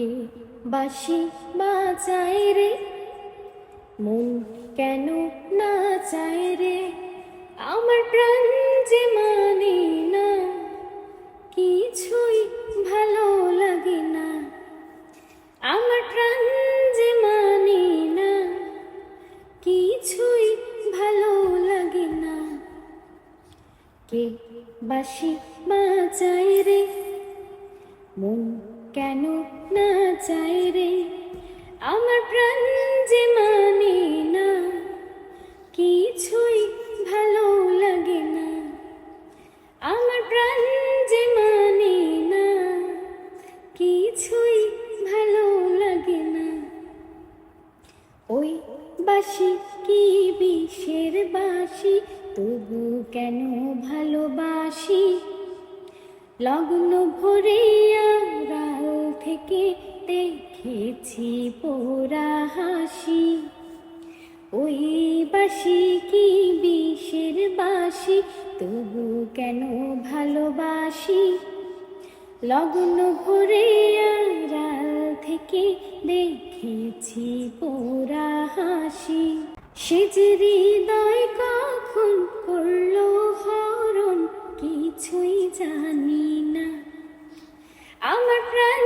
কে বাসি বাজায় রে। মন কেন না চায় রে? আমার প্রাণ যে মানে না, কিছুই ভালো লাগে না। আমার প্রাণ যে মানে না, কিছুই ভালো লাগে না। কে বাসি বাজায় রে? মন কেন না চায় রে? আমার প্রাণ যে মানে না, কিছুই ভালো লাগে না। আমার প্রাণ যে মানে না, কিছুই ভালো লাগে না। ওই বাসি কি বিষের বাসি, তবু কেন ভালোবাসি? লগ্ন ভরে আড়াল থেকে দেখেছি পোড়া হাসি। ওই বাসি কি বিষের বাসি, তবু কেন ভালোবাসি? লগ্ন ভরে আড়াল থেকে দেখেছি পোড়া হাসি। সে যে হৃদয় কিছুই জানি না। আমার প্রাণ